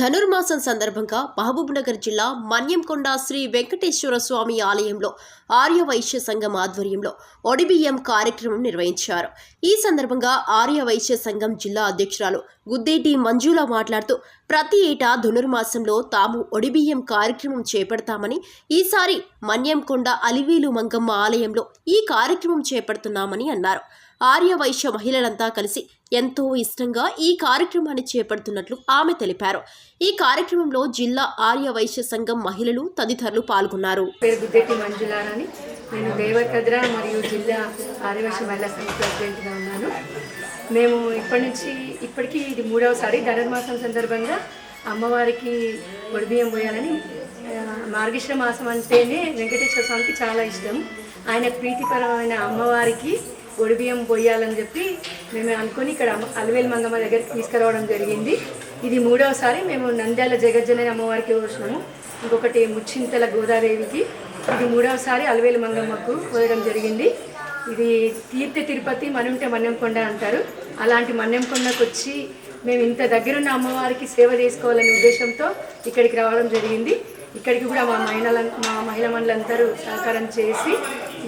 ధనుర్మాసం సందర్భంగా మహబూబ్నగర్ జిల్లా మన్యంకొండ శ్రీ వెంకటేశ్వర స్వామి ఆలయంలో ఆర్య వైశ్య సంఘం ఆధ్వర్యంలో ఒడిబియ్యం కార్యక్రమం నిర్వహించారు. ఈ సందర్భంగా ఆర్య వైశ్య సంఘం జిల్లా అధ్యక్షురాలు గుద్దేటి మంజుల మాట్లాడుతూ ప్రతి ఏటా ధనుర్మాసంలో తాము ఒడిబియ్యం కార్యక్రమం చేపడతామని ఈసారి మన్యంకొండ అలివేలు మంగమ్మ ఆలయంలో ఈ కార్యక్రమం చేపడుతున్నామని అన్నారు. ఆర్య వైశ్య మహిళలంతా కలిసి ఎంతో ఇష్టంగా ఈ కార్యక్రమాన్ని చేపడుతున్నట్లు ఆమె తెలిపారు. ఈ కార్యక్రమంలో జిల్లా ఆర్య వైశ్య సంఘం మహిళలు తదితరులు పాల్గొన్నారు. నేను దేవకద్ర మరియు జిల్లా ఆదివాసీ మహిళా సంఘ ప్రెసిడెంట్గా ఉన్నాను. మేము ఇప్పటి నుంచి ఇప్పటికీ ఇది మూడవసారి ధనుర్మాసం సందర్భంగా అమ్మవారికి ఒడిబియ్యం పోయాలని ఆ, మాసం అంటేనే వెంకటేశ్వర స్వామికి చాలా ఇష్టం. ఆయన ప్రీతిపరమైన అమ్మవారికి ఒడిబియ్యం పోయాలని చెప్పి మేము అనుకుని ఇక్కడ అలివేలు అలవేలు మంగమ్మ దగ్గరికి తీసుకురావడం జరిగింది. ఇది మూడవసారి మేము నంద్యాల జగజ్జనని అమ్మవారికి వచ్చినాము ఇంకొకటి ముచ్చింతల గోదాదేవికి. ఇది మూడవసారి అలవేలు మంగమ్మకు పోయడం జరిగింది. ఇది తీర్థ తిరుపతి మనుంటే మన్యంకొండ అంటారు. అలాంటి మన్యంకొండకు వచ్చి మేము ఇంత దగ్గరున్న అమ్మవారికి సేవ చేసుకోవాలనే ఉద్దేశంతో ఇక్కడికి రావడం జరిగింది. ఇక్కడికి కూడా మా మహిళల మా మహిళ మండలందరూ సహకారం చేసి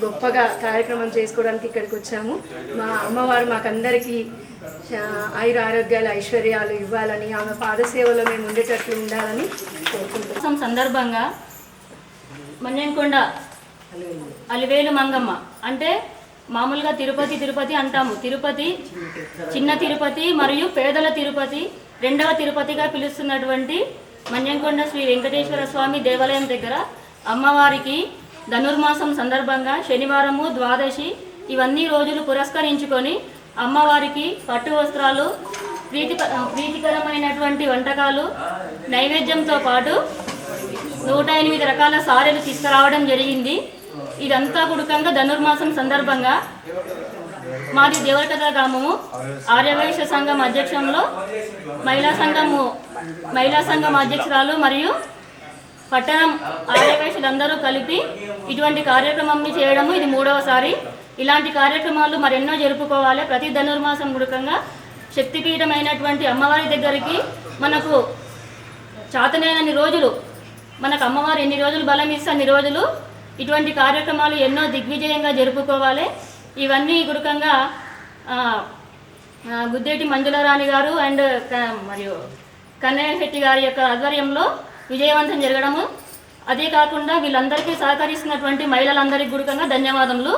గొప్పగా కార్యక్రమం చేసుకోవడానికి ఇక్కడికి వచ్చాము. మా అమ్మవారు మాకందరికీ ఆయుర ఆరోగ్యాలు ఐశ్వర్యాలు ఇవ్వాలని ఆమె పాదసేవలో మేము ఉండేటట్లు ఉండాలని కోరుకుంటున్నాం. సందర్భంగా మన్యంకొండ అలివేలు మంగమ్మ అంటే మామూలుగా తిరుపతి తిరుపతి అంటాము. తిరుపతి చిన్న తిరుపతి మరియు పేదల తిరుపతి రెండవ తిరుపతిగా పిలుస్తున్నటువంటి మన్యంకొండ శ్రీ వెంకటేశ్వర స్వామి దేవాలయం దగ్గర అమ్మవారికి ధనుర్మాసం సందర్భంగా శనివారము ద్వాదశి ఇవన్నీ రోజులు పురస్కరించుకొని అమ్మవారికి పట్టు వస్త్రాలు ప్రీతి ప్రీతికరమైనటువంటి వంటకాలు నైవేద్యంతో పాటు నూట ఎనిమిది రకాల సారెలు తీసుకురావడం జరిగింది. ఇదంతా గుడుకంగా ధనుర్మాసం సందర్భంగా మాది దేవరకథ గ్రామము. ఆర్యవైశ్య సంఘం అధ్యక్షంలో మహిళా సంఘము మహిళా సంఘం అధ్యక్షురాలు మరియు పట్టణం ఆర్యవైశ్యులందరూ కలిపి ఇటువంటి కార్యక్రమంని చేయడము ఇది మూడవసారి. ఇలాంటి కార్యక్రమాలు మరెన్నో జరుపుకోవాలి. ప్రతి ధనుర్మాసం గుడకంగా శక్తిపీఠమైనటువంటి అమ్మవారి దగ్గరికి మనకు చాతనైనన్ని రోజులు మనకు అమ్మవారు ఎన్ని రోజులు బలం ఇస్తే అన్ని రోజులు ఇటువంటి కార్యక్రమాలు ఎన్నో దిగ్విజయంగా జరుపుకోవాలి. ఇవన్నీ గురుకంగా గుద్దేటి మంజులారాణి గారు అండ్ మరియు కన్నయ్య శెట్టి గారి యొక్క ఆధ్వర్యంలో విజయవంతం జరగడము అదే కాకుండా వీళ్ళందరికీ సహకరిస్తున్నటువంటి మహిళలందరికీ గురుకంగా ధన్యవాదములు